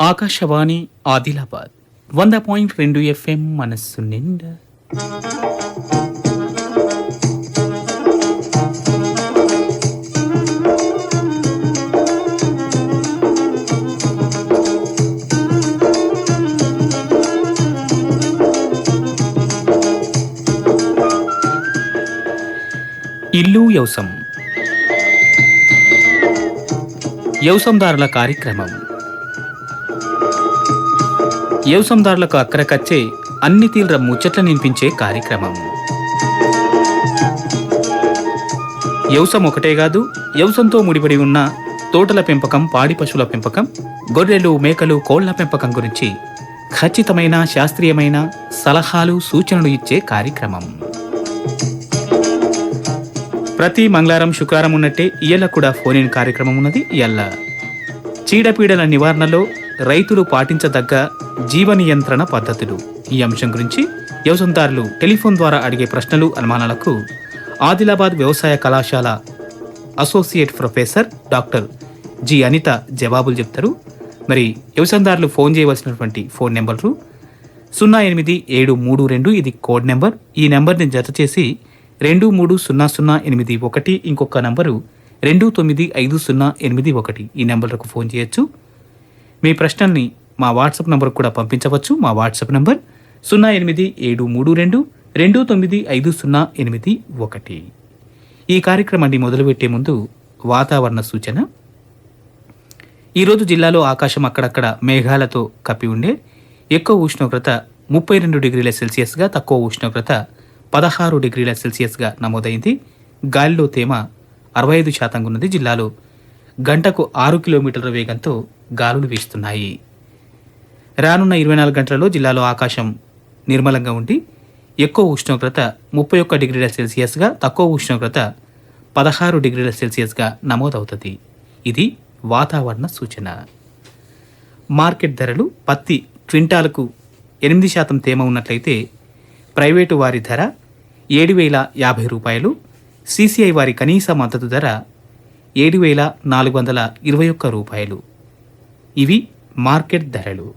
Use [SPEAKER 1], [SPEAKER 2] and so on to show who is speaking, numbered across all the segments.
[SPEAKER 1] ఆకాశవాణి ఆదిలాబాద్ వంద పాయింట్ రెండు ఎఫ్ఎం మనస్సు నిండా. ఇల్లు యవసం యవసందారుల కార్యక్రమం. యవసందారులకు అక్కరకచ్చే అన్ని తీవ్ర ముచ్చట్లు నినిపించే కార్యక్రమం. యవసం ఒకటే కాదు యవసంతో ముడిపడి ఉన్న తోటల పెంపకం పాడి పశువుల పెంపకం గొర్రెలు మేకలు కోళ్ళ పెంపకం గురించి ఖచ్చితమైన శాస్త్రీయమైన సలహాలు సూచనలు ఇచ్చే కార్యక్రమం. ప్రతి మంగళవారం శుక్రవారం ఉన్నట్టే ఇయల కూడా ఫోన్ ఇన్ కార్యక్రమం ఉన్నది ఇయ్యల్ల చీడపీడల నివారణలో రైతులు పాటించదగ్గ జీవ నియంత్రణ పద్ధతులు. ఈ అంశం గురించి వ్యవసాయదారులు టెలిఫోన్ ద్వారా అడిగే ప్రశ్నలు అనుమానాలకు ఆదిలాబాద్ వ్యవసాయ కళాశాల associate professor doctor G Anitha జవాబులు చెప్తారు. మరి వ్యవసాయదారులు ఫోన్ చేయవలసినటువంటి ఫోన్ నెంబర్లు సున్నా ఎనిమిది ఏడు మూడు రెండు ఇది కోడ్ నెంబర్. ఈ నెంబర్ని జత చేసి రెండు మూడు సున్నా సున్నా ఎనిమిది ఒకటి ఇంకొక నంబరు రెండు తొమ్మిది ఐదు సున్నా ఎనిమిది ఒకటి. ఈ నెంబర్లకు ఫోన్ చేయొచ్చు. మీ ప్రశ్నల్ని మా వాట్సాప్ నంబర్కు కూడా పంపించవచ్చు. మా వాట్సాప్ నంబర్ సున్నా ఎనిమిది ఏడు మూడు రెండు రెండు తొమ్మిది ఐదు సున్నా ఎనిమిది ఒకటి. ఈ కార్యక్రమాన్ని మొదలుపెట్టే ముందు వాతావరణ సూచన. ఈరోజు జిల్లాలో ఆకాశం అక్కడక్కడ మేఘాలతో కప్పి ఉండే ఎక్కువ ఉష్ణోగ్రత ముప్పై రెండు డిగ్రీల సెల్సియస్గా తక్కువ ఉష్ణోగ్రత పదహారు డిగ్రీల సెల్సియస్గా నమోదైంది. గాలిలో తేమ అరవై ఐదు శాతంగా ఉన్నది. జిల్లాలో గంటకు ఆరు కిలోమీటర్ల వేగంతో గాలులు వీస్తున్నాయి. రానున్న ఇరవై నాలుగు గంటలలో జిల్లాలో ఆకాశం నిర్మలంగా ఉండి ఎక్కువ ఉష్ణోగ్రత ముప్పై ఒక్క డిగ్రీల సెల్సియస్గా తక్కువ ఉష్ణోగ్రత పదహారు డిగ్రీల సెల్సియస్గా నమోదవుతుంది. ఇది వాతావరణ సూచన. మార్కెట్ ధరలు పత్తి క్వింటాలకు ఎనిమిది శాతం తేమ ఉన్నట్లయితే ప్రైవేటు వారి ధర ఏడు వేల యాభై రూపాయలు సిసిఐ వారి కనీస మద్దతు ధర ఏడు వేల నాలుగు వందల ఇరవై ఒక్క రూపాయలు. ఇవి మార్కెట్ ధరలు.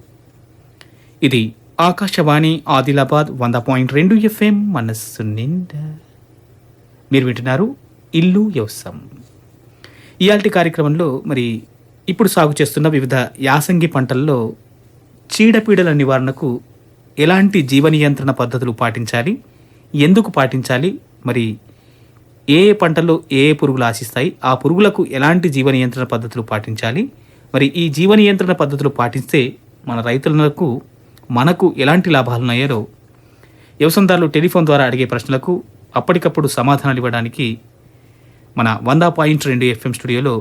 [SPEAKER 1] ఇది ఆకాశవాణి ఆదిలాబాద్ వంద పాయింట్ రెండు ఎఫ్ఎం మనస్సు నిండా. మీరు వింటున్నారు ఇల్లు వ్యవసాయం. ఇయాల్టి కార్యక్రమంలో మరి ఇప్పుడు సాగు చేస్తున్న వివిధ యాసంగి పంటల్లో చీడపీడల నివారణకు ఎలాంటి జీవ నియంత్రణ పద్ధతులు పాటించాలి? ఎందుకు పాటించాలి? మరి ఏ ఏ పంటల్లో ఏ ఏ పురుగులు ఆశిస్తాయి? ఆ పురుగులకు ఎలాంటి జీవ నియంత్రణ పద్ధతులు పాటించాలి? మరి ఈ జీవ నియంత్రణ పద్ధతులు పాటిస్తే మన రైతులకు మనకు ఎలాంటి లాభాలు ఉన్నాయో వ్యవసాయదారులు టెలిఫోన్ ద్వారా అడిగే ప్రశ్నలకు అప్పటికప్పుడు సమాధానాలు ఇవ్వడానికి మన వంద పాయింట్ రెండు ఎఫ్ఎం స్టూడియోలో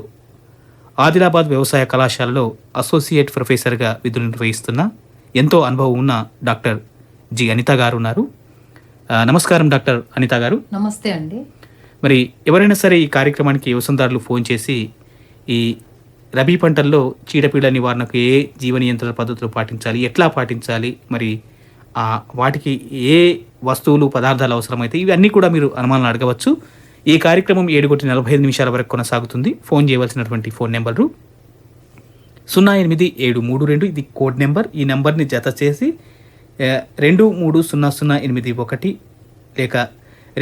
[SPEAKER 1] ఆదిలాబాద్ వ్యవసాయ కళాశాలలో అసోసియేట్ ప్రొఫెసర్గా విధులు నిర్వహిస్తున్న ఎంతో అనుభవం ఉన్న డాక్టర్ జి అనిత గారు ఉన్నారు. నమస్కారం డాక్టర్ అనిత గారు.
[SPEAKER 2] నమస్తే అండి.
[SPEAKER 1] మరి ఎవరైనా సరే ఈ కార్యక్రమానికి వ్యవసాయదారులు ఫోన్ చేసి ఈ రబీ పంటల్లో చీడపీడ నివారణకు ఏ జీవ నియంత్రణ పద్ధతులు పాటించాలి? ఎట్లా పాటించాలి? మరి వాటికి ఏ వస్తువులు పదార్థాలు అవసరమైతే ఇవన్నీ కూడా మీరు అనుమానాలు అడగవచ్చు. ఈ కార్యక్రమం ఏడు కోటి నలభై ఐదు నిమిషాల వరకు కొనసాగుతుంది. ఫోన్ చేయవలసినటువంటి ఫోన్ నెంబరు సున్నా ఎనిమిది ఏడు మూడు రెండు. ఇది కోడ్ నెంబర్. ఈ నెంబర్ని జత చేసి రెండు మూడు సున్నా సున్నా ఎనిమిది ఒకటి లేక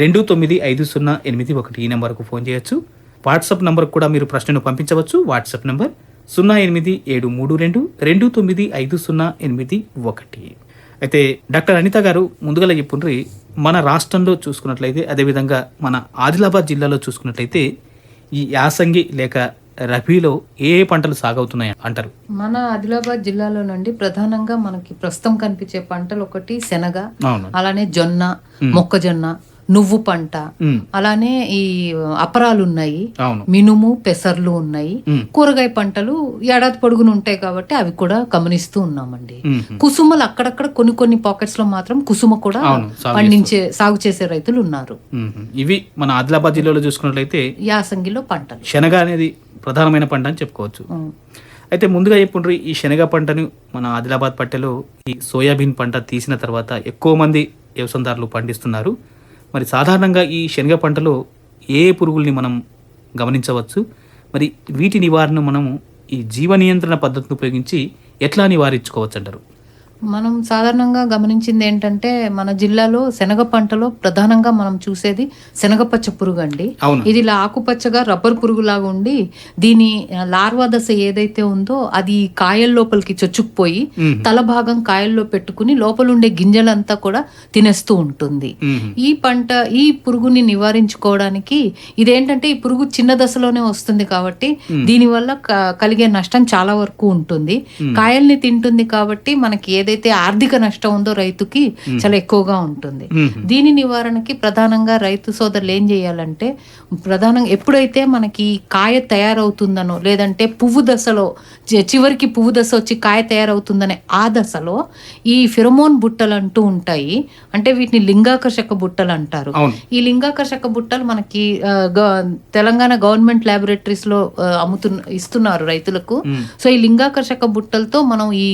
[SPEAKER 1] రెండు తొమ్మిది ఐదు సున్నా ఎనిమిది ఒకటి ఈ నెంబర్కు ఫోన్ చేయొచ్చు. వాట్సాప్ నంబర్కు కూడా మీరు ప్రశ్నను పంపించవచ్చు. వాట్సాప్ నంబర్ సున్నా ఎనిమిది ఏడు మూడు రెండు రెండు తొమ్మిది ఐదు సున్నా ఎనిమిది ఒకటి. అయితే డాక్టర్ అనిత గారు ముందుగా చెప్పుండ్రి మన రాష్ట్రంలో చూసుకున్నట్లయితే అదేవిధంగా మన ఆదిలాబాద్ జిల్లాలో చూసుకున్నట్లయితే ఈ యాసంగి లేక రబీలో ఏ ఏ పంటలు సాగవుతున్నాయి అంటారు?
[SPEAKER 2] మన ఆదిలాబాద్ జిల్లాలో నుండి ప్రధానంగా మనకి ప్రస్తుతం కనిపించే పంటలు ఒకటి శనగ అలానే జొన్న మొక్కజొన్న నువ్వు పంట. అలానే ఈ అపరాలు ఉన్నాయి. మినుము పెసర్లు ఉన్నాయి. కూరగాయ పంటలు ఏడాది పొడుగును ఉంటాయి కాబట్టి అవి కూడా గమనిస్తూ ఉన్నామండి. కుసుమలు అక్కడక్కడ కొన్ని కొన్ని పాకెట్స్లో మాత్రం కుసుమ కూడా పండించే సాగు చేసే రైతులు ఉన్నారు.
[SPEAKER 1] ఇవి మన ఆదిలాబాద్ జిల్లాలో చూసుకున్నట్లయితే
[SPEAKER 2] యాసంగిలో పంటలు.
[SPEAKER 1] శనగ అనేది ప్రధానమైన పంట అని చెప్పుకోవచ్చు. అయితే ముందుగా చెప్పుండ్రి ఈ శనగ పంటను మన ఆదిలాబాద్ పట్టెలో ఈ సోయాబీన్ పంట తీసిన తర్వాత ఎక్కువ మంది వ్యవసాయదారులు పండిస్తున్నారు. మరి సాధారణంగా ఈ శనగ పంటలో ఏ పురుగుల్ని మనం గమనించవచ్చు? మరి వీటి నివారణ మనము ఈ జీవ నియంత్రణ పద్ధతిని ఉపయోగించి ఎట్లా నివారించుకోవచ్చు అంటారు
[SPEAKER 2] మనం సాధారణంగా గమనించింది ఏంటంటే మన జిల్లాలో శనగ పంటలో ప్రధానంగా మనం చూసేది శనగపచ్చ పురుగు అండి. ఇది ఇలా ఆకుపచ్చగా రబ్బర్ పురుగులాగా ఉండి దీని లార్వా దశ ఏదైతే ఉందో అది కాయల లోపలికి చొచ్చుకుపోయి. తల భాగం కాయల్లో పెట్టుకుని లోపల ఉండే గింజలంతా కూడా తినేస్తూ ఉంటుంది. ఈ పంట ఈ పురుగుని నివారించుకోవడానికి ఇదేంటంటే ఈ పురుగు చిన్న దశలోనే వస్తుంది కాబట్టి దీనివల్ల కలిగే నష్టం చాలా వరకు ఉంటుంది. కాయల్ని తింటుంది కాబట్టి మనకి ఏదైతే ఆర్థిక నష్టం ఉందో రైతుకి చాలా ఎక్కువగా ఉంటుంది. దీని నివారణకి ప్రధానంగా రైతు సోదరులు ఏం చేయాలంటే ప్రధానంగా ఎప్పుడైతే మనకి కాయ తయారవుతుందనో లేదంటే పువ్వు దశలో చివరికి పువ్వు దశ వచ్చి కాయ తయారవుతుందనే ఆ దశలో ఈ ఫిరమోన్ బుట్టలు అంటూ ఉంటాయి. అంటే వీటిని లింగాకర్షక బుట్టలు అంటారు. ఈ లింగాకర్షక బుట్టలు మనకి తెలంగాణ గవర్నమెంట్ ల్యాబొరేటరీస్లో ఆ, అమ్ముతు ఇస్తున్నారు రైతులకు. సో ఈ లింగాకర్షక బుట్టలతో మనం ఈ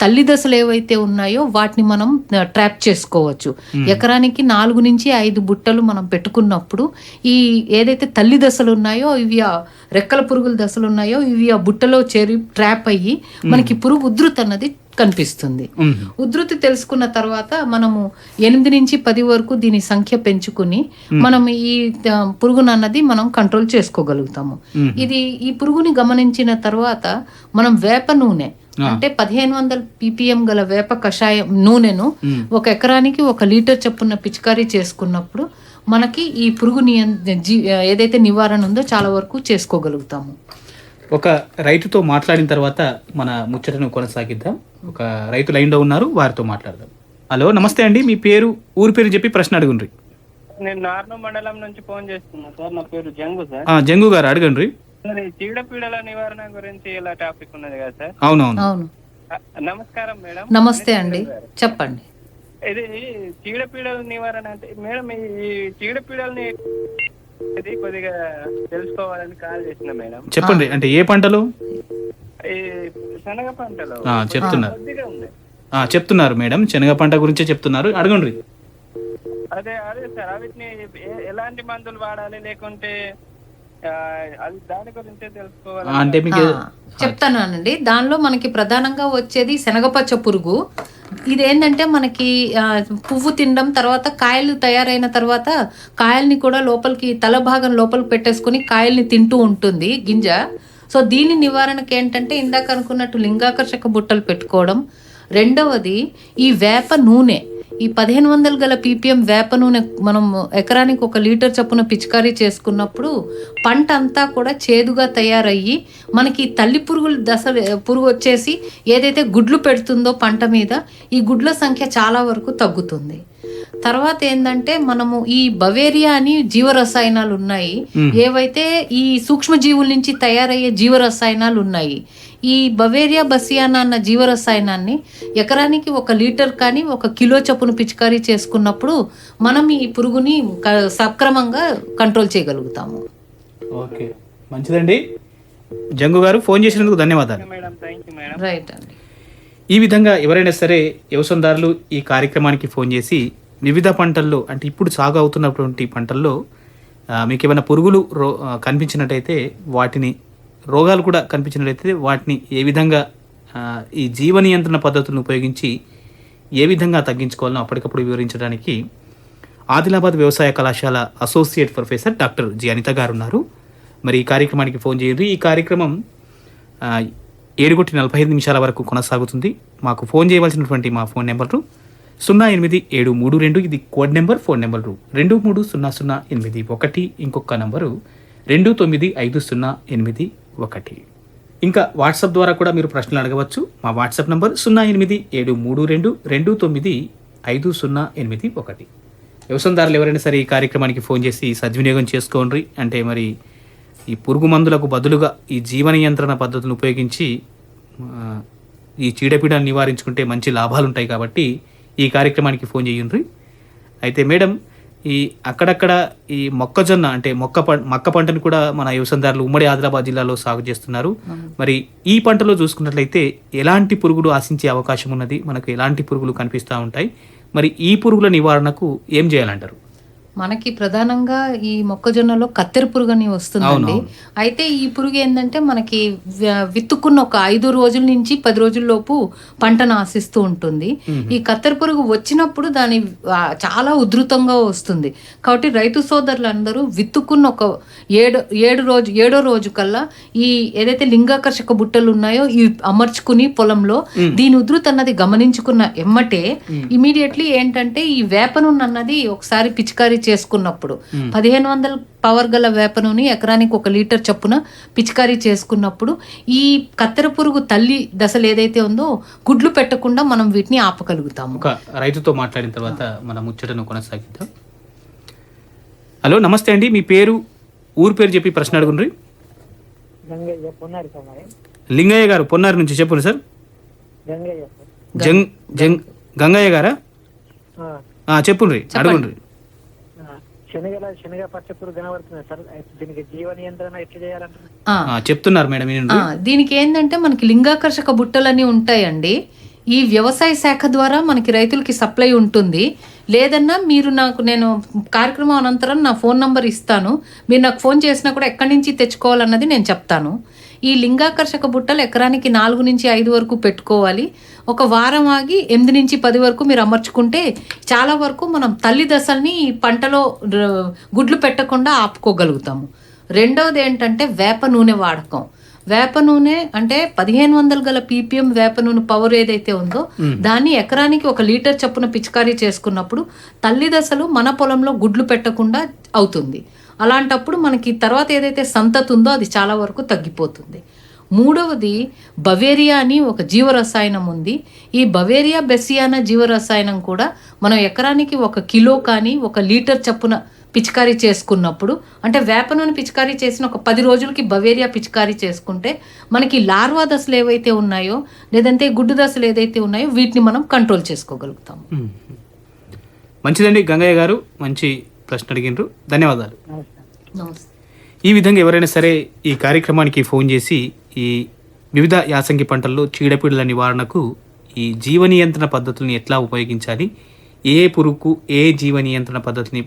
[SPEAKER 2] తల్లి దశలు ఏవైతే ఉన్నాయో వాటిని మనం ట్రాప్ చేసుకోవచ్చు. ఎకరానికి నాలుగు నుంచి ఐదు బుట్టలు మనం పెట్టుకున్నప్పుడు ఈ ఏదైతే తల్లి దశలు ఉన్నాయో ఇవి ఆ రెక్కల పురుగుల దశలు ఉన్నాయో ఇవి ఆ బుట్టలో చేరి ట్రాప్ అయ్యి మనకి పురుగు ఉధృతి అన్నది కనిపిస్తుంది. ఉధృతి తెలుసుకున్న తర్వాత మనము ఎనిమిది నుంచి పది వరకు దీని సంఖ్య పెంచుకుని మనం ఈ పురుగును అన్నది మనం కంట్రోల్ చేసుకోగలుగుతాము. ఇది ఈ పురుగుని గమనించిన తర్వాత మనం వేప నూనె అంటే పదిహేను వందల పీపీఎం గల వేప కషాయం నూనెను. ఒక ఎకరానికి ఒక లీటర్ చొప్పున పిచికారీ చేసుకున్నప్పుడు మనకి ఈ పురుగు ఏదైతే నివారణ ఉందో చాలా వరకు చేసుకోగలుగుతాము.
[SPEAKER 1] ఒక రైతుతో మాట్లాడిన తర్వాత మన ముచ్చటను కొనసాగిద్దాం. ఒక రైతు లైన్లో ఉన్నారు వారితో మాట్లాడదాం. హలో నమస్తే అండి మీ పేరు ఊరి పేరు చెప్పి ప్రశ్న అడుగుండ్రి.
[SPEAKER 3] నేను నార్ను మండలం నుంచి ఫోన్ చేస్తున్నా సార్ నా పేరు జంగు సార్.
[SPEAKER 1] ఆ, జంగు గారు అడగండి
[SPEAKER 3] సార్ ఈ చీడపీడల నివారణ గురించి ఇలా టాపిక్ ఉన్నది కదా సార్?
[SPEAKER 1] అవునవును.
[SPEAKER 2] అవును.
[SPEAKER 3] నమస్కారం మేడం.
[SPEAKER 2] నమస్తే అండి. చెప్పండి.
[SPEAKER 3] ఇది చీడపీడల నివారణ అంటే మేడం ఈ చీడపీడల్ని ఇది కొద్దిగా తెలుసుకోవాలని కాల్ చేసిన మేడం.
[SPEAKER 1] చెప్పండి అంటే ఏ పంటలో?
[SPEAKER 3] ఈ శనగ పంటలో.
[SPEAKER 1] ఆ, చెప్తున్నారు.
[SPEAKER 3] కొద్దిగా ఉంది.
[SPEAKER 1] ఆ, చెప్తున్నారు మేడం. శనగ పంట గురించే చెప్తున్నారు. అడగండి.
[SPEAKER 3] అదే అదే సార్. వీటిని ఎలాంటి మందులు వాడాలి? లేకుంటే అది దాని గురించే తెలుసుకోవాలి?
[SPEAKER 1] ఆ, అంటే మీకు
[SPEAKER 2] చెప్తానండి దానిలో మనకి ప్రధానంగా వచ్చేది శనగపచ్చ పురుగు. ఇదేంటంటే మనకి పువ్వు తినడం తర్వాత కాయలు తయారైన తర్వాత కాయల్ని కూడా లోపలికి తల భాగం లోపలికి పెట్టేసుకుని కాయల్ని తింటూ ఉంటుంది గింజ. సో దీని నివారణకి ఏంటంటే ఇందాక అనుకున్నట్టు లింగాకర్షక బుట్టలు పెట్టుకోవడం. రెండవది ఈ వేప నూనె. ఈ పదిహేను వందలు గల పీపీఎం వేప నూనె మనం ఎకరానికి ఒక లీటర్ చొప్పున పిచికారీ చేసుకున్నప్పుడు పంట అంతా కూడా చేదుగా తయారయ్యి మనకి తల్లి పురుగుల దశ పురుగు వచ్చేసి ఏదైతే గుడ్లు పెడుతుందో పంట మీద ఈ గుడ్ల సంఖ్య చాలా వరకు తగ్గుతుంది. తర్వాత ఏంటంటే మనము ఈ బవేరియా అని జీవరసాయనాలు ఉన్నాయి. ఏవైతే ఈ సూక్ష్మజీవుల నుంచి తయారయ్యే జీవరసాయనాలు ఉన్నాయి. ఈ బవేరియా బసియానా అన్న జీవరసాయనాన్ని ఎకరానికి ఒక లీటర్ కానీ ఒక కిలో చొప్పున పిచికారీ చేసుకున్నప్పుడు మనం ఈ పురుగుని సక్రమంగా కంట్రోల్ చేయగలుగుతాము.
[SPEAKER 1] ఓకే. మంచిదండి. జంగు గారు ఫోన్ చేసినందుకు ధన్యవాదాలు.
[SPEAKER 2] రైట్ అండి.
[SPEAKER 1] ఈ విధంగా ఎవరైనా సరే వ్యవసాయదారులు ఈ కార్యక్రమానికి ఫోన్ చేసి వివిధ పంటల్లో అంటే ఇప్పుడు సాగు అవుతున్నటువంటి పంటల్లో మీకు ఏమైనా పురుగులు రో కనిపించినట్టయితే వాటిని రోగాలు కూడా కనిపించినట్టయితే వాటిని ఏ విధంగా ఈ జీవ నియంత్రణ పద్ధతులను ఉపయోగించి ఏ విధంగా తగ్గించుకోవాలో అప్పటికప్పుడు వివరించడానికి ఆదిలాబాద్ వ్యవసాయ కళాశాల associate professor doctor G Anitha గారు ఉన్నారు మరి ఈ కార్యక్రమానికి ఫోన్ చేయండి. ఈ కార్యక్రమం ఏడుగుటి నలభై ఐదు నిమిషాల వరకు కొనసాగుతుంది. మాకు ఫోన్ చేయవలసినటువంటి మా ఫోన్ నెంబరు సున్నా ఎనిమిది ఏడు మూడు రెండు ఇది కోడ్ నెంబర్ ఫోన్ నెంబరు రెండు మూడు సున్నా సున్నా ఎనిమిది ఒకటి ఇంకొక నంబరు రెండు తొమ్మిది ఐదు సున్నా ఎనిమిది ఒకటి. ఇంకా వాట్సాప్ ద్వారా కూడా మీరు ప్రశ్నలు అడగవచ్చు. మా వాట్సాప్ నంబర్ సున్నా ఎనిమిది ఏడు మూడు రెండు రెండు తొమ్మిది ఐదు సున్నా ఎనిమిది ఒకటి. వ్యవసాయదారులు ఎవరైనా సరే ఈ కార్యక్రమానికి ఫోన్ చేసి సద్వినియోగం చేసుకోండి. అంటే మరి ఈ పురుగు మందులకు బదులుగా ఈ జీవ నియంత్రణ పద్ధతులను ఉపయోగించి ఈ చీడపీడను నివారించుకుంటే మంచి లాభాలు ఉంటాయి కాబట్టి ఈ కార్యక్రమానికి ఫోన్ చేయండి అయితే మేడం ఈ అక్కడక్కడ ఈ మొక్కజొన్న అంటే మొక్క మక్క పంటను కూడా మన వ్యవసాయదారులు ఉమ్మడి ఆదిలాబాద్ జిల్లాలో సాగు చేస్తున్నారు. మరి ఈ పంటలో చూసుకున్నట్లయితే ఎలాంటి పురుగులు ఆశించే అవకాశం ఉన్నది? మనకు ఎలాంటి పురుగులు కనిపిస్తూ ఉంటాయి? మరి ఈ పురుగుల నివారణకు ఏం చేయాలంటారు?
[SPEAKER 2] మనకి ప్రధానంగా ఈ మొక్కజొన్నలో కత్తెర పురుగు అని వస్తుందండి. అయితే ఈ పురుగు ఏంటంటే మనకి విత్తుకున్న ఒక ఐదు రోజుల నుంచి పది రోజుల లోపు పంటను ఆశిస్తూ ఉంటుంది. ఈ కత్తెర పురుగు వచ్చినప్పుడు దాని చాలా ఉధృతంగా వస్తుంది. కాబట్టి రైతు సోదరులందరూ విత్తుకున్న ఒక ఏడు ఏడు రోజు ఏడో రోజు కల్లా ఈ ఏదైతే లింగాకర్షక బుట్టలు ఉన్నాయో ఇవి అమర్చుకుని పొలంలో దీని ఉధృతి అన్నది గమనించుకున్న ఎమ్మటే ఇమీడియట్లీ ఏంటంటే ఈ వేప నూనె అన్నది ఒకసారి పిచికారీ చేసుకున్నప్పుడు. పదిహేను వందల పవర్ గల వేప నూనె ఎకరానికి ఒక లీటర్ చొప్పున పిచికారీ చేసుకున్నప్పుడు ఈ కత్తెర పురుగు తల్లి దశలు ఏదైతే ఉందో గుడ్లు పెట్టకుండా మనం వీటిని ఆపగలుగుతాము.
[SPEAKER 1] ఒక రైతుతో మాట్లాడిన తర్వాత మన ముచ్చటను కొనసాగిద్దాం. హలో నమస్తే అండి. మీ పేరు ఊరు పేరు చెప్పి ప్రశ్న అడుగుండ్రి. లింగయ్య గారు పొన్నారి నుంచి చెప్పండి సార్.
[SPEAKER 4] గంగయ్య సార్.
[SPEAKER 1] జంగ్ జంగ్ గంగయ్య గారా? చెప్పుండ్రి అడుగుండ్రి.
[SPEAKER 4] ఆ, శనగల శనగ పచ్చపురు కనబడుతుంది సార్. దీనికి జీవ నియంత్రణ ఎట్లా
[SPEAKER 1] చెప్తున్నారు మేడం
[SPEAKER 2] ఆ, దీనికి ఏంటంటే మనకి లింగాకర్షక బుట్టలని ఉంటాయండి. ఈ వ్యవసాయ శాఖ ద్వారా మనకి రైతులకి సప్లై ఉంటుంది. లేదన్నా మీరు నాకు నేను కార్యక్రమం అనంతరం నా ఫోన్ నంబర్ ఇస్తాను. మీరు నాకు ఫోన్ చేసినా కూడా ఎక్కడి నుంచి తెచ్చుకోవాలన్నది నేను చెప్తాను. ఈ లింగాకర్షక బుట్టలు ఎకరానికి నాలుగు నుంచి ఐదు వరకు పెట్టుకోవాలి. ఒక వారం ఆగి ఎనిమిది నుంచి పది వరకు మీరు అమర్చుకుంటే చాలా వరకు మనం తల్లి దశల్ని పంటలో గుడ్లు పెట్టకుండా ఆపుకోగలుగుతాము. రెండవది ఏంటంటే వేప నూనె వాడకం. వేప నూనె అంటే పదిహేను వందలు గల పీపీఎం వేప నూనె పవర్ ఏదైతే ఉందో దాన్ని ఎకరానికి ఒక లీటర్ చొప్పున పిచికారీ చేసుకున్నప్పుడు తల్లి దశలు మన పొలంలో గుడ్లు పెట్టకుండా అవుతుంది. అలాంటప్పుడు మనకి తర్వాత ఏదైతే సంతతి ఉందో అది చాలా వరకు తగ్గిపోతుంది. మూడవది బవేరియా అని ఒక జీవరసాయనం ఉంది. ఈ బవేరియా బెసియానా జీవరసాయనం కూడా మనం ఎకరానికి ఒక కిలో కానీ ఒక లీటర్ చప్పున పిచికారీ చేసుకున్నప్పుడు అంటే వేప నూనె పిచికారీ చేసిన ఒక పది రోజులకి బవేరియా పిచికారీ చేసుకుంటే మనకి లార్వా దశలు ఏవైతే ఉన్నాయో లేదంటే గుడ్డు దశలు ఏదైతే ఉన్నాయో వీటిని మనం కంట్రోల్ చేసుకోగలుగుతాం
[SPEAKER 1] మంచిదండి గంగయ్య గారు. మంచి ప్రశ్న అడిగినరు. ధన్యవాదాలు. ఈ విధంగా ఎవరైనా సరే ఈ కార్యక్రమానికి ఫోన్ చేసి ఈ వివిధ యాసంగి పంటల్లో చీడపీడల నివారణకు ఈ జీవ నియంత్రణ పద్ధతుల్ని ఎట్లా ఉపయోగించాలి ఏ పురుగుకు ఏ జీవ నియంత్రణ పద్ధతిని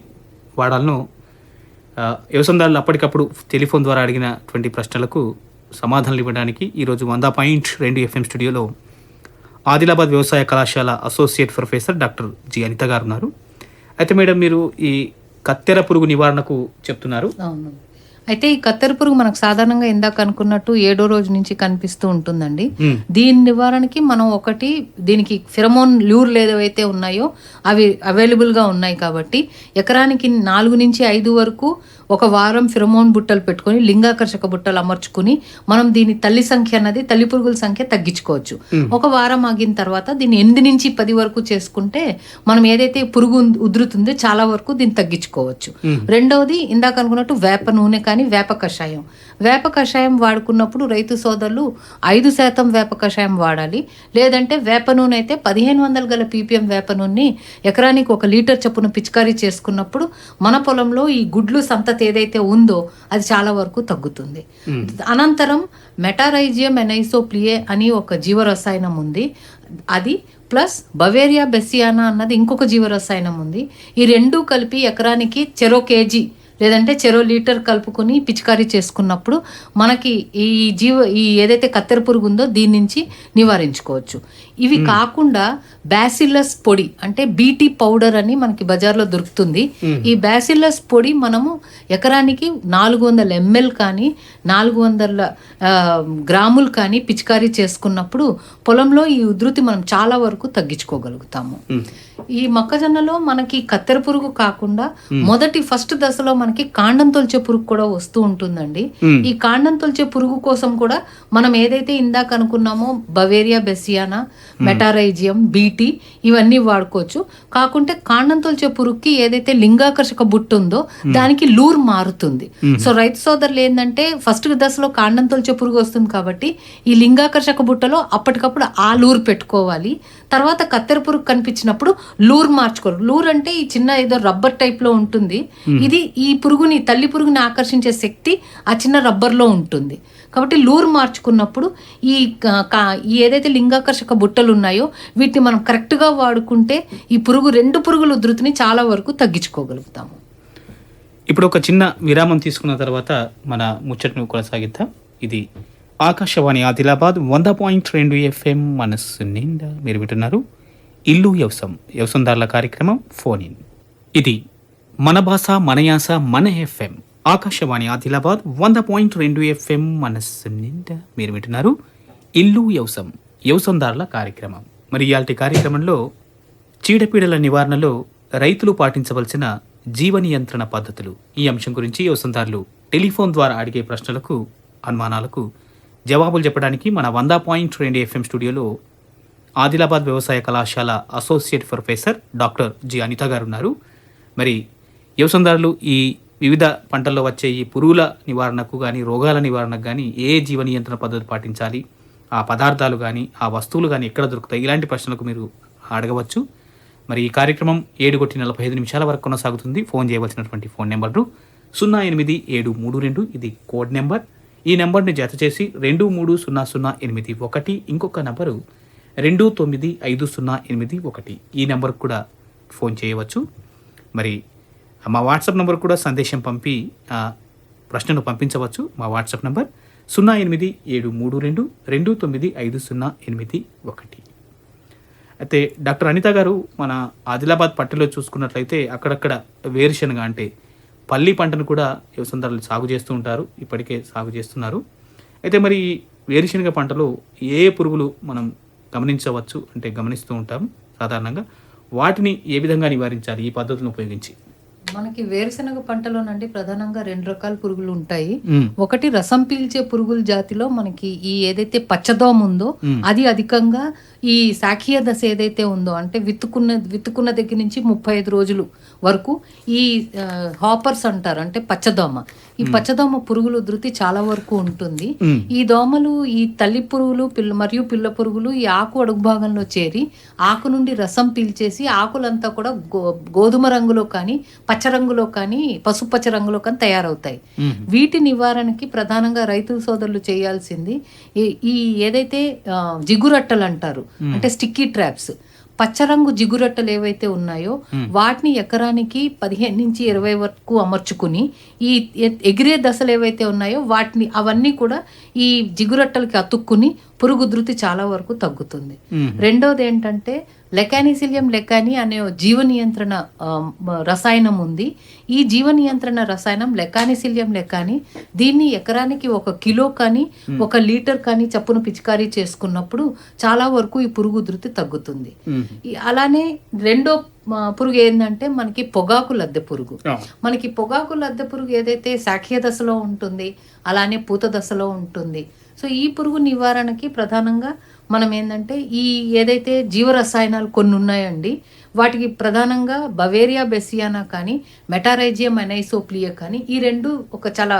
[SPEAKER 1] వాడాలనో వ్యవసాయదారులు అప్పటికప్పుడు టెలిఫోన్ ద్వారా అడిగినటువంటి ప్రశ్నలకు సమాధానాలు ఇవ్వడానికి ఈరోజు వంద పాయింట్ రెండు ఎఫ్ఎం స్టూడియోలో ఆదిలాబాద్ వ్యవసాయ కళాశాల associate professor doctor G Anitha గారు ఉన్నారు. అయితే మేడం మీరు ఈ కత్తెర పురుగు నివారణకు చెప్తున్నారు.
[SPEAKER 2] అవును. అయితే ఈ కత్తెర పురుగు మనకు సాధారణంగా ఇందాక అనుకున్నట్టు ఏడో రోజు నుంచి కనిపిస్తూ ఉంటుందండి. దీని నివారణకి మనం ఒకటి దీనికి ఫిరమోన్ ల్యూర్లు ఏదైతే ఉన్నాయో అవి అవైలబుల్గా ఉన్నాయి కాబట్టి ఎకరానికి నాలుగు నుంచి ఐదు వరకు ఒక వారం ఫిరమోన్ బుట్టలు పెట్టుకొని లింగాకర్షక బుట్టలు అమర్చుకుని మనం దీని తల్లి సంఖ్య అన్నది తల్లి పురుగుల సంఖ్య తగ్గించుకోవచ్చు. ఒక వారం ఆగిన తర్వాత దీన్ని ఎనిమిది నుంచి పది వరకు చేసుకుంటే మనం ఏదైతే పురుగు ఉధృతుందో చాలా వరకు దీన్ని తగ్గించుకోవచ్చు. రెండవది ఇందాక అనుకున్నట్టు వేప నూనె కానీ వేప కషాయం. వేప కషాయం వాడుకున్నప్పుడు రైతు సోదరులు ఐదు శాతం వేప కషాయం వాడాలి. లేదంటే వేప నూనె అయితే పదిహేను వందలు గల పీపీఎం వేప నూనెని ఎకరానికి ఒక లీటర్ చొప్పున పిచికారీ చేసుకున్నప్పుడు మన పొలంలో ఈ గుడ్లు సంతతి ఏదైతే ఉందో అది చాలా వరకు తగ్గుతుంది. అనంతరం మెటారైజియం ఎనైసోప్లియే అని ఒక జీవరసాయనం ఉంది. అది ప్లస్ బవేరియా బెసియానా అన్నది ఇంకొక జీవరసాయనం ఉంది. ఈ రెండు కలిపి ఎకరానికి చెరో కేజీ లేదంటే చెరో లీటర్ కలుపుకొని పిచికారీ చేసుకున్నప్పుడు మనకి ఈ జీవ ఈ ఏదైతే కత్తెర పురుగు ఉందో దీని నుంచి నివారించుకోవచ్చు. ఇవి కాకుండా బ్యాసిల్లస్ పొడి అంటే బీటీ పౌడర్ అని మనకి బజార్లో దొరుకుతుంది. ఈ బ్యాసిల్లస్ పొడి మనము ఎకరానికి నాలుగు వందల ఎంఎల్ కానీ నాలుగు వందల గ్రాములు కానీ పిచికారీ చేసుకున్నప్పుడు పొలంలో ఈ ఉధృతి మనం చాలా వరకు తగ్గించుకోగలుగుతాము. ఈ మొక్కజొన్నలో మనకి కత్తెర పురుగు కాకుండా మొదటి ఫస్ట్ దశలో మనకి కాండం తొలిచే పురుగు కూడా వస్తూ ఉంటుందండి. ఈ కాండం తొలిచే పురుగు కోసం కూడా మనం ఏదైతే ఇందాక అనుకున్నామో బవేరియా బెసియానా మెటారైజియం బీటీ ఇవన్నీ వాడుకోవచ్చు. కాకుంటే కాండం తొలిచే పురుగుకి ఏదైతే లింగాకర్షక బుట్ట ఉందో దానికి లూర్ మారుతుంది. సో రైతు సోదరులు ఏంటంటే ఫస్ట్ దశలో కాండం తొలిచే పురుగు వస్తుంది కాబట్టి ఈ లింగాకర్షక బుట్టలో అప్పటికప్పుడు ఆ లూర్ పెట్టుకోవాలి. తర్వాత కత్తెర పురుగు కనిపించినప్పుడు లూర్ మార్చుకోరు. లూర్ అంటే ఈ చిన్న ఏదో రబ్బర్ టైప్లో ఉంటుంది. ఇది ఈ పురుగుని తల్లి పురుగుని ఆకర్షించే శక్తి ఆ చిన్న రబ్బర్లో ఉంటుంది. కాబట్టి లూర్ మార్చుకున్నప్పుడు ఈ ఏదైతే లింగాకర్షక బుట్టలు ఉన్నాయో వీటిని మనం కరెక్ట్గా వాడుకుంటే ఈ పురుగు రెండు పురుగుల ఉధృతిని చాలా వరకు తగ్గించుకోగలుగుతాము.
[SPEAKER 1] ఇప్పుడు ఒక చిన్న విరామం తీసుకున్న తర్వాత మన ముచ్చటను కొనసాగిద్దాం. ఇది ఆకాశవాణి ఆదిలాబాద్ వంద పాయింట్ రెండు ఎఫ్ఎం మనస్సు నిండా మీరు వింటున్నారు. ఇల్లు వ్యవసం వ్యవసందారుల కార్యక్రమం ఫోన్ ఇన్ ఇది మన భాష మన యాస మన ఎఫ్ఎం. ఆకాశవాణి ఆదిలాబాద్ వంద పాయింట్ రెండు ఎఫ్ఎం మనస్సు నిండా. మీరు వింటున్నారు ఇల్లు వ్యవసం వ్యవసందారుల కార్యక్రమం. మరి ఇయాల్టి కార్యక్రమంలో చీడపీడల నివారణలో రైతులు పాటించవలసిన జీవ నియంత్రణ పద్ధతులు. ఈ అంశం గురించి వ్యవసందారులు టెలిఫోన్ ద్వారా అడిగే ప్రశ్నలకు అనుమానాలకు జవాబులు చెప్పడానికి మన వంద పాయింట్ రెండు ఎఫ్ఎం స్టూడియోలో ఆదిలాబాద్ వ్యవసాయ కళాశాల associate professor doctor G Anitha గారు ఉన్నారు మరి వ్యవసాయదారులు ఈ వివిధ పంటల్లో వచ్చే ఈ పురుగుల నివారణకు కానీ రోగాల నివారణకు కానీ ఏ జీవ నియంత్రణ పద్ధతి పాటించాలి? ఆ పదార్థాలు కానీ ఆ వస్తువులు కానీ ఎక్కడ దొరుకుతాయి? ఇలాంటి ప్రశ్నలకు మీరు అడగవచ్చు. మరి ఈ కార్యక్రమం ఏడు కొట్టి నలభై ఐదు నిమిషాల వరకు కొనసాగుతుంది. ఫోన్ చేయవలసినటువంటి ఫోన్ నెంబర్లు సున్నా ఎనిమిది ఏడు మూడు రెండు ఇది కోడ్ నెంబర్. ఈ నెంబర్ని జత చేసి రెండు మూడు సున్నా సున్నా ఎనిమిది ఒకటి ఇంకొక నెంబరు రెండు తొమ్మిది ఐదు సున్నా ఎనిమిది ఒకటి. ఈ నెంబర్కు కూడా ఫోన్ చేయవచ్చు. మరి మా వాట్సాప్ నెంబర్ కూడా సందేశం పంపి ప్రశ్నను పంపించవచ్చు. మా వాట్సాప్ నెంబర్ సున్నా ఎనిమిది ఏడు మూడు రెండు రెండు తొమ్మిది ఐదు సున్నా ఎనిమిది ఒకటి. అయితే డాక్టర్ అనిత గారు మన ఆదిలాబాద్ పట్టలో చూసుకున్నట్లయితే అక్కడక్కడ వేరుశనగ అంటే పల్లి పంటను కూడా వ్యవసాయదారులు సాగు చేస్తూ ఉంటారు. ఇప్పటికే సాగు చేస్తున్నారు. అయితే మరి వేరుశనగ పంటలో ఏ పురుగులు మనం గమనించవచ్చు అంటే గమనిస్తూ ఉంటాం సాధారణంగా. వాటిని ఏ విధంగా నివారించాలి? ఈ పద్ధతులను ఉపయోగించి.
[SPEAKER 2] మనకి వేరుశనగ పంటలోనండి ప్రధానంగా రెండు రకాల పురుగులు ఉంటాయి. ఒకటి రసం పీల్చే పురుగుల జాతిలో మనకి ఈ ఏదైతే పచ్చదోమ ఉందో. అది అధికంగా ఈ శాఖీయ దశ ఏదైతే ఉందో అంటే విత్తుకున్న విత్తుకున్న దగ్గర నుంచి ముప్పై ఐదు రోజులు వరకు ఈ హాపర్స్ అంటారు అంటే పచ్చదోమ. ఈ పచ్చదోమ పురుగులు ఉధృతి చాలా వరకు ఉంటుంది. ఈ దోమలు ఈ తల్లి పురుగులు పిల్ల మరియు పిల్ల పురుగులు ఈ ఆకు అడుగు భాగంలో చేరి ఆకు నుండి రసం పీల్చేసి ఆకులంతా కూడా గోధుమ రంగులో కానీ పచ్చ రంగులో కానీ పసుపచ్చ రంగులో కానీ తయారవుతాయి. వీటి నివారణకి ప్రధానంగా రైతు సోదరులు చేయాల్సింది ఈ- ఏదైతే జిగురట్టలు అంటారు అంటే స్టిక్కీ ట్రాప్స్. పచ్చరంగు జిగురట్టలు ఏవైతే ఉన్నాయో వాటిని ఎకరానికి పదిహేను నుంచి ఇరవై వరకు అమర్చుకుని ఈ ఎగిరే దశలు ఏవైతే ఉన్నాయో వాటిని అవన్నీ కూడా ఈ జిగురట్టలకి అతుక్కుని పురుగు ఉధృతి చాలా వరకు తగ్గుతుంది. రెండోది ఏంటంటే లెకానిసిలియం లెకాని అనే జీవ నియంత్రణ రసాయనం ఉంది. ఈ జీవ నియంత్రణ రసాయనం లెకానిసిలియం లెకాని దీన్ని ఎకరానికి ఒక కిలో కానీ ఒక లీటర్ కానీ చప్పున పిచికారీ చేసుకున్నప్పుడు చాలా వరకు ఈ పురుగు ఉధృతి తగ్గుతుంది. అలానే రెండో పురుగు ఏంటంటే మనకి పొగాకు లద్దె పురుగు. మనకి పొగాకు లద్దె పురుగు ఏదైతే శాఖీయ దశలో ఉంటుంది అలానే పూత దశలో ఉంటుంది. సో ఈ పురుగు నివారణకి ప్రధానంగా మనం ఏంటంటే ఈ ఏదైతే జీవరసాయనాలు కొన్ని ఉన్నాయండి వాటికి ప్రధానంగా బవేరియా బెసియానా కానీ మెటారైజియం అనైసోప్లియా కానీ ఈ రెండు ఒక చాలా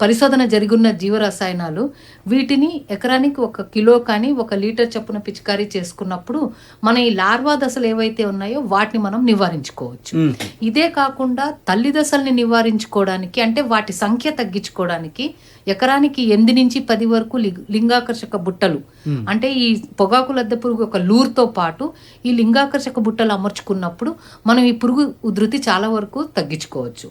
[SPEAKER 2] పరిశోధన జరిగిన జీవరసాయనాలు వీటిని ఎకరానికి ఒక కిలో కానీ ఒక లీటర్ చొప్పున పిచికారీ చేసుకున్నప్పుడు మన ఈ లార్వా దశలు ఏవైతే ఉన్నాయో వాటిని మనం నివారించుకోవచ్చు. ఇదే కాకుండా తల్లి దశల్ని నివారించుకోవడానికి అంటే వాటి సంఖ్య తగ్గించుకోవడానికి ఎకరానికి ఎనిమిది నుంచి పది వరకు లింగాకర్షక బుట్టలు. అంటే ఈ పొగాకు లద్దె పురుగు యొక్క లూర్తో పాటు ఈ లింగాకర్షక బుట్టలు అమర్చుకున్నప్పుడు మనం ఈ పురుగు ఉధృతి చాలా వరకు తగ్గించుకోవచ్చు.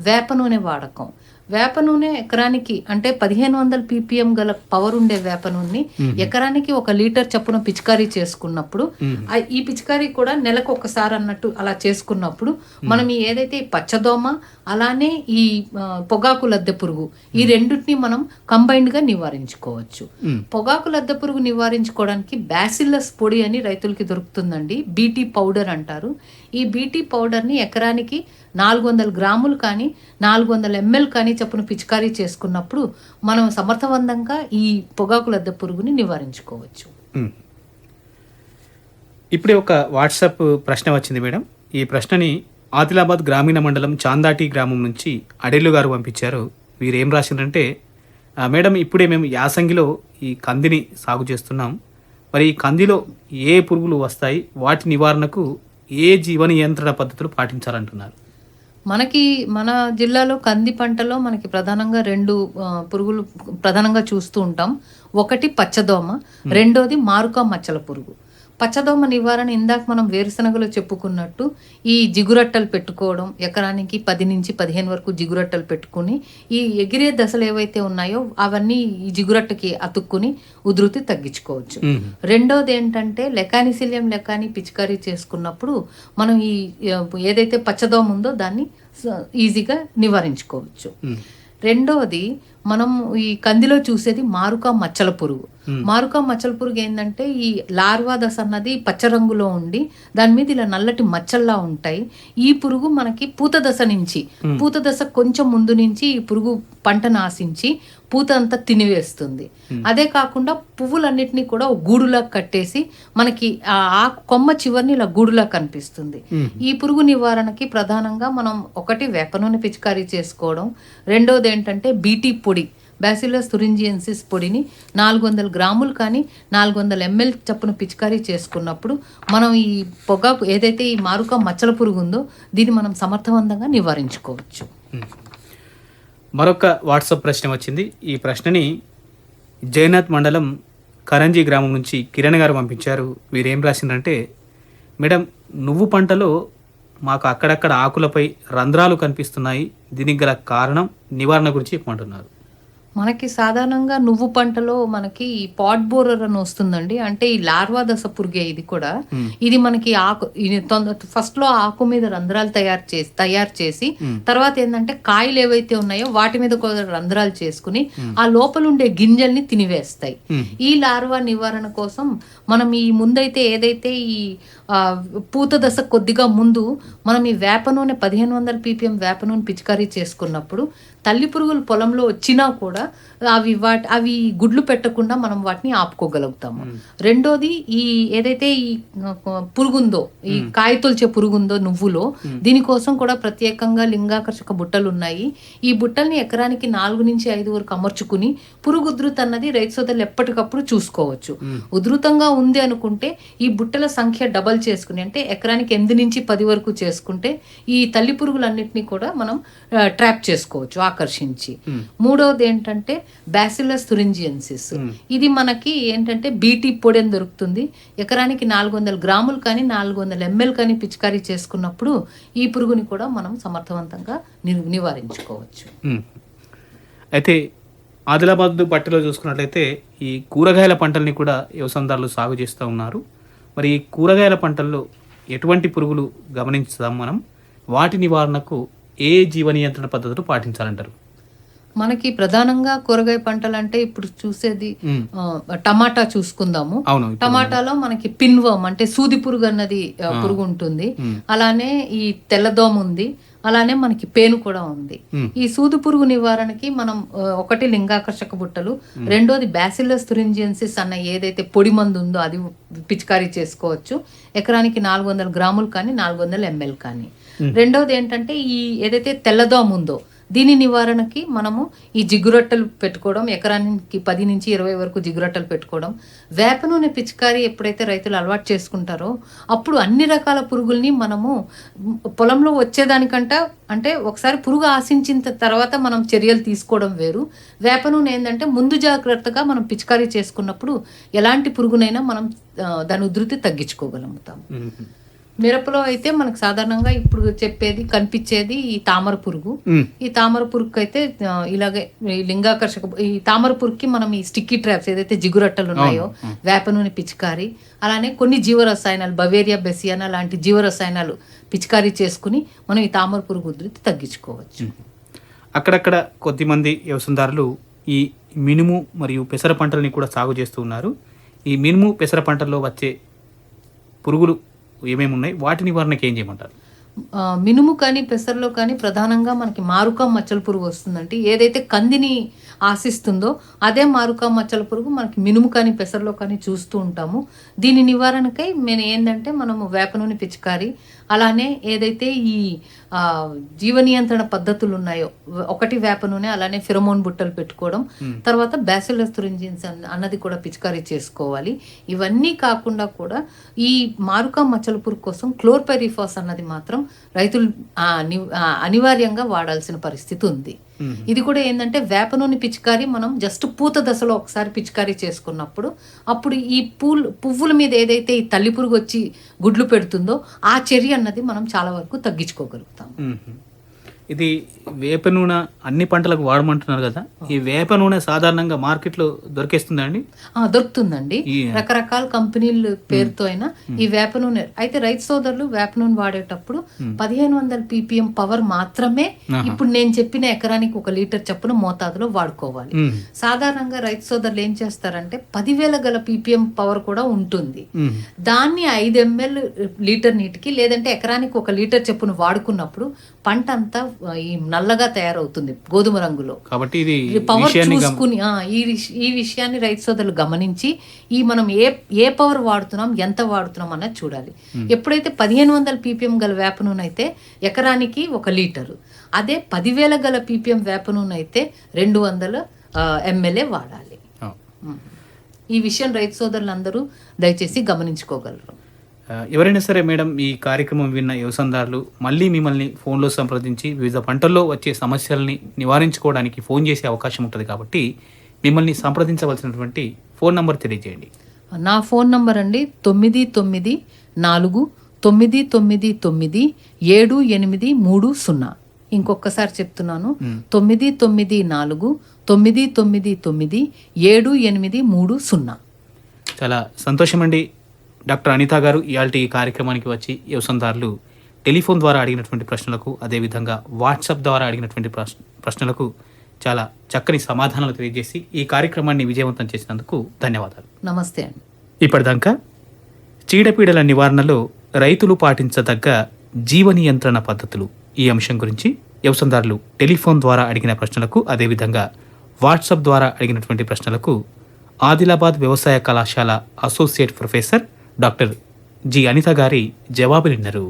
[SPEAKER 2] వేప నూనె వాడకం. వేప నూనె ఎకరానికి అంటే పదిహేను వందల పీపీఎం గల పవర్ ఉండే వేప నూనెని ఎకరానికి ఒక లీటర్ చప్పున పిచికారీ చేసుకున్నప్పుడు ఈ పిచికారీ కూడా నెలకు ఒకసారి అన్నట్టు అలా చేసుకున్నప్పుడు మనం ఈ ఏదైతే పచ్చదోమ అలానే ఈ పొగాకు లద్దె పురుగు ఈ రెండింటిని మనం కంబైన్డ్గా నివారించుకోవచ్చు. పొగాకు లద్దె పురుగు నివారించుకోవడానికి బ్యాసిల్లస్ పొడి అని రైతులకి దొరుకుతుందండి బీటీ పౌడర్ అంటారు. ఈ బీటీ పౌడర్ని ఎకరానికి నాలుగు వందల గ్రాములు కానీ నాలుగు వందల ఎంఎల్ కానీ చప్పున పిచికారీ చేసుకున్నప్పుడు మనం సమర్థవంతంగా ఈ పొగాకు లద్ద పురుగుని నివారించుకోవచ్చు.
[SPEAKER 1] ఇప్పుడే ఒక వాట్సాప్ ప్రశ్న వచ్చింది మేడం. ఈ ప్రశ్నని ఆదిలాబాద్ గ్రామీణ మండలం చాందాటి గ్రామం నుంచి అడేలు గారు పంపించారు. వీరేం ఏం రాసిందంటే మేడం ఇప్పుడే మేము యాసంగిలో ఈ కందిని సాగు చేస్తున్నాం. మరి ఈ కందిలో ఏ పురుగులు వస్తాయి? వాటి నివారణకు ఏ జీవ నియంత్రణ పద్ధతులు పాటించాలంటున్నారు?
[SPEAKER 2] మనకి మన జిల్లాలో కంది పంటలో మనకి ప్రధానంగా రెండు పురుగులు ప్రధానంగా చూస్తూ ఉంటాం. ఒకటి పచ్చదోమ రెండోది మారుకా మచ్చల పురుగు. పచ్చదోమ నివారణ ఇందాక మనం వేరుశనగలో చెప్పుకున్నట్టు ఈ జిగురట్టలు పెట్టుకోవడం ఎకరానికి పది నుంచి పదిహేను వరకు జిగురట్టలు పెట్టుకుని ఈ ఎగిరే దశలు ఏవైతే ఉన్నాయో అవన్నీ ఈ జిగురట్టకి అతుక్కుని ఉధృతి తగ్గించుకోవచ్చు. రెండోది ఏంటంటే లెకానిసిలియం లెకాని పిచికారీ చేసుకున్నప్పుడు మనం ఈ ఏదైతే పచ్చదోమ ఉందో దాన్ని ఈజీగా నివారించుకోవచ్చు. రెండోది మనం ఈ కందిలో చూసేది మారుక మచ్చల పురుగు. మారుక మచ్చల పురుగు ఏంటంటే ఈ లార్వా దశ అన్నది పచ్చ రంగులో ఉండి దాని మీద ఇలా నల్లటి మచ్చల్లా ఉంటాయి. ఈ పురుగు మనకి పూత దశ నుంచి పూత దశ కొంచెం ముందు నుంచి ఈ పురుగు పంటను ఆశించి పూత అంతా తినివేస్తుంది అదే కాకుండా పువ్వులన్నిటినీ కూడా గూడులా కట్టేసి మనకి ఆ కొమ్మ చివరిని ఇలా గూడులా కనిపిస్తుంది. ఈ పురుగు నివారణకి ప్రధానంగా మనం ఒకటి వేప నూనె పిచికారీ చేసుకోవడం. రెండోది ఏంటంటే బీటీ పొడి బ్యాసిలస్ తురింజియన్సిస్ పొడిని నాలుగు వందల గ్రాములు కానీ నాలుగు వందల ఎంఎల్ చప్పున పిచికారీ చేసుకున్నప్పుడు మనం ఈ పొగాకు ఏదైతే ఈ మారుక మచ్చల పురుగు ఉందో దీన్ని మనం సమర్థవంతంగా నివారించుకోవచ్చు.
[SPEAKER 1] మరొక వాట్సాప్ ప్రశ్న వచ్చింది. ఈ ప్రశ్నని జయనాథ్ మండలం కరంజీ గ్రామం నుంచి కిరణ్ గారు పంపించారు. వీరేం రాసిందంటే మేడం నువ్వు పంటలో మాకు అక్కడక్కడ ఆకులపై రంధ్రాలు కనిపిస్తున్నాయి. దీనికి గల కారణం నివారణ గురించి చెప్పమంటున్నారు.
[SPEAKER 2] మనకి సాధారణంగా నువ్వు పంటలో మనకి పాట్ బోరర్ అని వస్తుందండి. అంటే ఈ లార్వా దశ పురుగే ఇది కూడా. ఇది మనకి ఆకు ఫస్ట్లో ఆకు మీద రంధ్రాలు తయారు చేసి తయారు చేసి తర్వాత ఏంటంటే కాయలు ఏవైతే ఉన్నాయో వాటి మీద కూడా రంధ్రాలు చేసుకుని ఆ లోపల ఉండే గింజల్ని తినివేస్తాయి. ఈ లార్వా నివారణ కోసం మనం ఈ ముందైతే ఏదైతే ఈ పూత దశ కొద్దిగా ముందు మనం ఈ వేప నూనె పదిహేను వందల పీపీఎం వేప నూనె పిచికారీ చేసుకున్నప్పుడు తల్లి పురుగులు పొలంలో వచ్చినా కూడా అవి వాటి అవి గుడ్లు పెట్టకుండా మనం వాటిని ఆపుకోగలుగుతాము. రెండోది ఈ ఏదైతే ఈ ఆ, పురుగుందో ఈ కాయ తొలిచే పురుగుందో నువ్వులో దీనికోసం కూడా ప్రత్యేకంగా లింగాకర్షక బుట్టలు ఉన్నాయి. ఈ బుట్టల్ని ఎకరానికి నాలుగు నుంచి ఐదు వరకు అమర్చుకుని పురుగు ఉధృతి అన్నది రైతు సోదరులు ఎప్పటికప్పుడు చూసుకోవచ్చు. ఉధృతంగా ఉంది అనుకుంటే ఈ బుట్టల సంఖ్య డబల్ చేసుకుని అంటే ఎకరానికి ఎనిమిది నుంచి పది వరకు చేసుకుంటే ఈ తల్లి పురుగులన్నిటినీ కూడా మనం ట్రాప్ చేసుకోవచ్చు. ఆకర్షించి. మూడవది ఏంటంటే బ్యాసిలస్ తురింజియన్సిస్ ఇది మనకి ఏంటంటే బీటీ పొడి అని దొరుకుతుంది. ఎకరానికి నాలుగు వందల గ్రాములు కానీ నాలుగు వందల ఎంఎల్ కానీ పిచికారీ చేసుకున్నప్పుడు ఈ పురుగుని కూడా మనం సమర్థవంతంగా నివారించుకోవచ్చు.
[SPEAKER 1] అయితే ఆదిలాబాద్ పట్టిలో చూసుకున్నట్లయితే ఈ కూరగాయల పంటల్ని కూడా వ్యవసాయదారులు సాగు చేస్తూ ఉన్నారు. మరి ఈ కూరగాయల పంటల్లో ఎటువంటి పురుగులు గమనించుదాం మనం? వాటి నివారణకు ఏ జీవ నియంత్రణ పద్ధతులు పాటించాలంటారు?
[SPEAKER 2] మనకి ప్రధానంగా కూరగాయ పంటలు అంటే ఇప్పుడు చూసేది టమాటా చూసుకుందాము. టమాటాలో మనకి పిన్వర్మ్ అంటే సూది పురుగు అన్నది పురుగు ఉంటుంది. అలానే ఈ తెల్లదోమ ఉంది అలానే మనకి పేను కూడా ఉంది. ఈ సూది పురుగు నివారణకి మనం ఒకటి లింగాకర్షక బుట్టలు రెండోది బ్యాసిలస్ తురింజియన్సిస్ అన్న ఏదైతే పొడి మందు ఉందో అది పిచికారీ చేసుకోవచ్చు. ఎకరానికి నాలుగు వందల గ్రాములు కానీ నాలుగు వందల ఎంఎల్ కానీ. రెండోది ఏంటంటే ఈ ఏదైతే తెల్లదోమ ఉందో దీని నివారణకి మనము ఈ జిగురొట్టలు పెట్టుకోవడం ఎకరానికి పది నుంచి ఇరవై వరకు జిగురొట్టలు పెట్టుకోవడం వేప నూనె పిచికారీ ఎప్పుడైతే రైతులు అలవాటు చేసుకుంటారో అప్పుడు అన్ని రకాల పురుగుల్ని మనము పొలంలో వచ్చేదానికంట అంటే ఒకసారి పురుగు ఆశించిన తర్వాత మనం చర్యలు తీసుకోవడం వేరు. వేప నూనె ఏంటంటే ముందు జాగ్రత్తగా మనం పిచికారీ చేసుకున్నప్పుడు ఎలాంటి పురుగునైనా మనం దాని ఉధృతి తగ్గించుకోగలుగుతాం
[SPEAKER 1] మ్మ్.
[SPEAKER 2] మిరపలో అయితే మనకు సాధారణంగా ఇప్పుడు చెప్పేది కనిపించేది ఈ తామర పురుగు. ఈ తామర పురుగుకి అయితే ఇలాగే లింగాకర్షక ఈ తామర పురుగుకి మనం ఈ స్టిక్కీ ట్రాప్స్ ఏదైతే జిగురట్టలు ఉన్నాయో వేప నూనె పిచికారి అలానే కొన్ని జీవరసాయనాలు బవేరియా బెసియానా లాంటి జీవరసాయనాలు పిచికారీ చేసుకుని మనం ఈ తామర పురుగు ఉధృతి తగ్గించుకోవచ్చు.
[SPEAKER 1] అక్కడక్కడ కొద్దిమంది వ్యవసాయదారులు ఈ మినుము మరియు పెసర పంటల్ని కూడా సాగు చేస్తూ ఉన్నారు. ఈ మినుము పెసర పంటల్లో వచ్చే పురుగులు ఏమేమి ఉన్నాయి వాటి నివారణకి ఏం చేయమంటారు?
[SPEAKER 2] మినుము కానీ పెసర్లో కానీ ప్రధానంగా మనకి మారుక మచ్చల పురుగు వస్తుందంటే ఏదైతే కందిని ఆశిస్తుందో అదే మారుక మచ్చల పురుగు మనకి మినుము కానీ పెసర్లో కానీ చూస్తూ ఉంటాము. దీని నివారణకై మేము ఏంటంటే మనము వేప నూనె పిచికారి అలానే ఏదైతే ఈ జీవ నియంత్రణ పద్ధతులు ఉన్నాయో ఒకటి వేప నూనె అలానే ఫిరమోన్ బుట్టలు పెట్టుకోవడం తర్వాత బ్యాసిలస్ తురింజిన్స్ అన్నది కూడా పిచికారీ చేసుకోవాలి. ఇవన్నీ కాకుండా కూడా ఈ మారుకా మచ్చల పురుగు కోసం క్లోర్పెరిఫాస్ అన్నది మాత్రం రైతులు అనివార్యంగా వాడాల్సిన పరిస్థితి ఉంది. ఇది కూడా ఏంటంటే వేప నూనె పిచికారి మనం జస్ట్ పూత దశలో ఒకసారి పిచికారీ చేసుకున్నప్పుడు అప్పుడు ఈ పూలు పువ్వుల మీద ఏదైతే ఈ తల్లి పురుగు వచ్చి గుడ్లు పెడుతుందో ఆ చర్య అన్నది మనం చాలా వరకు తగ్గించుకోగలుగుతాం.
[SPEAKER 1] ఇది వేప నూనె అన్ని పంటలకు వాడమంటున్నారు కదా. ఈ వేప నూనె సాధారణంగా మార్కెట్లో దొరికేస్తుందా అండి
[SPEAKER 2] ఆ, దొరుకుతుందండి. రకరకాల కంపెనీల పేరుతో అయినా ఈ వేప నూనె అయితే రైతు సోదరులు వేప నూనె వాడేటప్పుడు పదిహేను వందల పీపీఎం పవర్ మాత్రమే ఇప్పుడు నేను చెప్పిన ఎకరానికి ఒక లీటర్ చొప్పున మోతాదులో వాడుకోవాలి. సాధారణంగా రైతు సోదరులు ఏం చేస్తారంటే పదివేల గల పీపీఎం పవర్ కూడా ఉంటుంది. దాన్ని ఐదు ఎంఎల్ లీటర్ నీటికి లేదంటే ఎకరానికి ఒక లీటర్ చొప్పున వాడుకున్నప్పుడు పంట అంతా ఈ నల్లగా తయారవుతుంది గోధుమ రంగులో.
[SPEAKER 1] కాబట్టి ఇది
[SPEAKER 2] పవర్ చూసుకుని ఈ ఈ విషయాన్ని రైతు సోదరులు గమనించి ఈ మనం ఏ ఏ పవర్ వాడుతున్నాం ఎంత వాడుతున్నాం అన్నది చూడాలి. ఎప్పుడైతే పదిహేను వందల పీపీఎం గల వేప నూనె అయితే ఎకరానికి ఒక లీటరు అదే పదివేల గల పీపీఎం వేప నూనె అయితే రెండు వందల ఎమ్మెల్యే వాడాలి. ఈ విషయం రైతు సోదరులందరూ దయచేసి గమనించుకోగలరు.
[SPEAKER 1] ఎవరైనా సరే మేడం ఈ కార్యక్రమం విన్న వ్యవసాయదారులు మళ్ళీ మిమ్మల్ని ఫోన్లో సంప్రదించి వివిధ పంటల్లో వచ్చే సమస్యల్ని నివారించుకోవడానికి ఫోన్ చేసే అవకాశం ఉంటుంది కాబట్టి మిమ్మల్ని సంప్రదించవలసినటువంటి ఫోన్ నంబర్ తెలియజేయండి.
[SPEAKER 2] నా ఫోన్ నంబర్ అండి తొమ్మిది తొమ్మిది నాలుగు తొమ్మిది తొమ్మిది తొమ్మిది ఏడు ఎనిమిది మూడు సున్నా. ఇంకొకసారి చెప్తున్నాను తొమ్మిది తొమ్మిది నాలుగు తొమ్మిది తొమ్మిది తొమ్మిది ఏడు ఎనిమిది మూడు సున్నా.
[SPEAKER 1] చాలా సంతోషం అండి డాక్టర్ అనిత గారు ఇవాళ ఈ కార్యక్రమానికి వచ్చి వ్యవసాయదారులు టెలిఫోన్ ద్వారా అడిగినటువంటి ప్రశ్నలకు అదేవిధంగా వాట్సాప్ ద్వారా అడిగినటువంటి ప్రశ్న ప్రశ్నలకు చాలా చక్కని సమాధానాలు తెలియజేసి ఈ కార్యక్రమాన్ని విజయవంతం చేసినందుకు ధన్యవాదాలు.
[SPEAKER 2] నమస్తే అండి.
[SPEAKER 1] ఇప్పటిదాకా చీడపీడల నివారణలో రైతులు పాటించదగ్గ జీవ నియంత్రణ పద్ధతులు. ఈ అంశం గురించి వ్యవసాయదారులు టెలిఫోన్ ద్వారా అడిగిన ప్రశ్నలకు అదేవిధంగా వాట్సాప్ ద్వారా అడిగినటువంటి ప్రశ్నలకు ఆదిలాబాద్ వ్యవసాయ కళాశాల associate professor doctor G Anitha గారి జవాబు విన్నారు.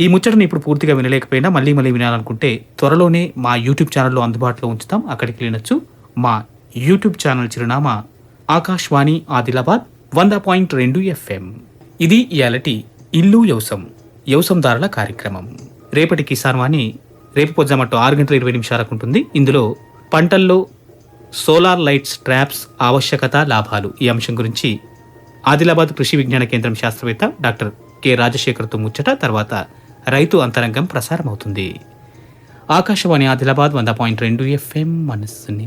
[SPEAKER 1] ఈ ముచ్చటను ఇప్పుడు పూర్తిగా వినలేకపోయినా మళ్ళీ మళ్ళీ వినాలనుకుంటే త్వరలోనే మా యూట్యూబ్ ఛానల్లో అందుబాటులో ఉంచుతాం. అక్కడికి వెళ్ళినచ్చు. మా యూట్యూబ్ ఛానల్ చిరునామా ఆకాశవాణి ఆదిలాబాద్ వంద పాయింట్ రెండు ఎఫ్ఎం. ఇది ఇయాలటి ఇల్లు యవసం యవసందారుల కార్యక్రమం. రేపటి కిసాన్ వాణి రేపు పొద్దుమట్టు ఆరు గంటల ఇరవై నిమిషాలకు ఉంటుంది. ఇందులో పంటల్లో సోలార్ లైట్స్ ట్రాప్స్ ఆవశ్యకత లాభాలు ఈ అంశం గురించి ఆదిలాబాద్ కృషి విజ్ఞాన కేంద్రం శాస్త్రవేత్త డాక్టర్ కె రాజశేఖర్తో ముచ్చట తర్వాత రైతు అంతరంగం ప్రసారమవుతుంది. ఆకాశవాణి ఆదిలాబాద్ వంద పాయింట్ రెండు ఎఫ్ఎం మనస్సుని